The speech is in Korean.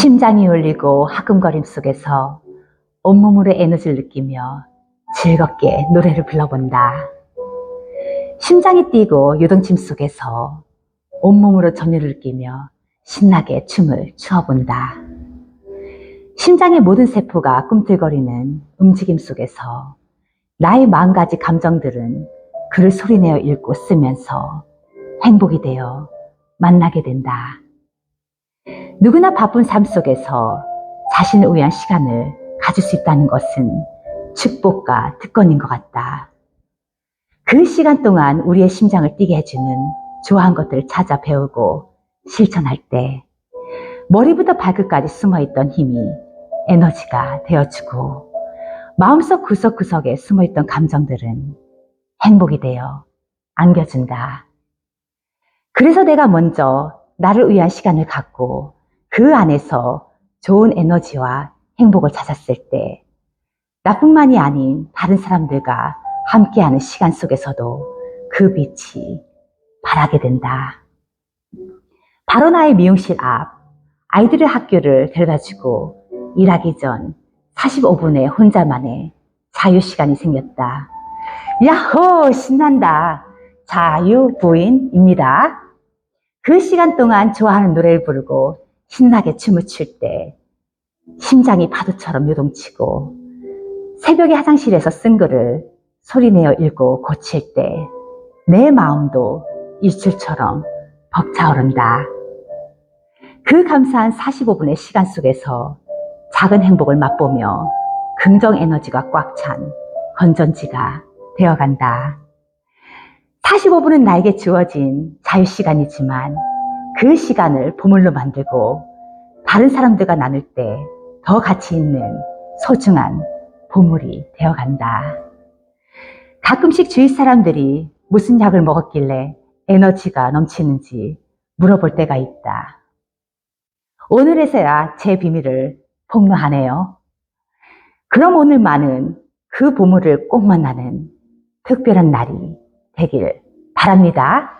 심장이 울리고 하금거림 속에서 온몸으로 에너지를 느끼며 즐겁게 노래를 불러본다. 심장이 뛰고 요동침 속에서 온몸으로 전율을 느끼며 신나게 춤을 추어본다. 심장의 모든 세포가 꿈틀거리는 움직임 속에서 나의 마음가지 감정들은 글을 소리내어 읽고 쓰면서 행복이 되어 만나게 된다. 누구나 바쁜 삶 속에서 자신을 위한 시간을 가질 수 있다는 것은 축복과 특권인 것 같다. 그 시간 동안 우리의 심장을 뛰게 해주는 좋아한 것들을 찾아 배우고 실천할 때 머리부터 발끝까지 숨어있던 힘이 에너지가 되어주고 마음속 구석구석에 숨어있던 감정들은 행복이 되어 안겨준다. 그래서 내가 먼저 나를 위한 시간을 갖고 그 안에서 좋은 에너지와 행복을 찾았을 때 나뿐만이 아닌 다른 사람들과 함께하는 시간 속에서도 그 빛이 바라게 된다. 바로 나의 미용실 앞 아이들의 학교를 데려다주고 일하기 전 45분의 혼자만의 자유 시간이 생겼다. 야호! 신난다. 자유 부인입니다. 그 시간 동안 좋아하는 노래를 부르고 신나게 춤을 출 때 심장이 파도처럼 요동치고 새벽에 화장실에서 쓴 글을 소리내어 읽고 고칠 때 내 마음도 일출처럼 벅차오른다. 그 감사한 45분의 시간 속에서 작은 행복을 맛보며 긍정 에너지가 꽉 찬 건전지가 되어간다. 45분은 나에게 주어진 자유 시간이지만 그 시간을 보물로 만들고 다른 사람들과 나눌 때 더 가치 있는 소중한 보물이 되어 간다. 가끔씩 주위 사람들이 무슨 약을 먹었길래 에너지가 넘치는지 물어볼 때가 있다. 오늘에서야 제 비밀을 폭로하네요. 그럼 오늘만은 그 보물을 꼭 만나는 특별한 날이 되길 바랍니다.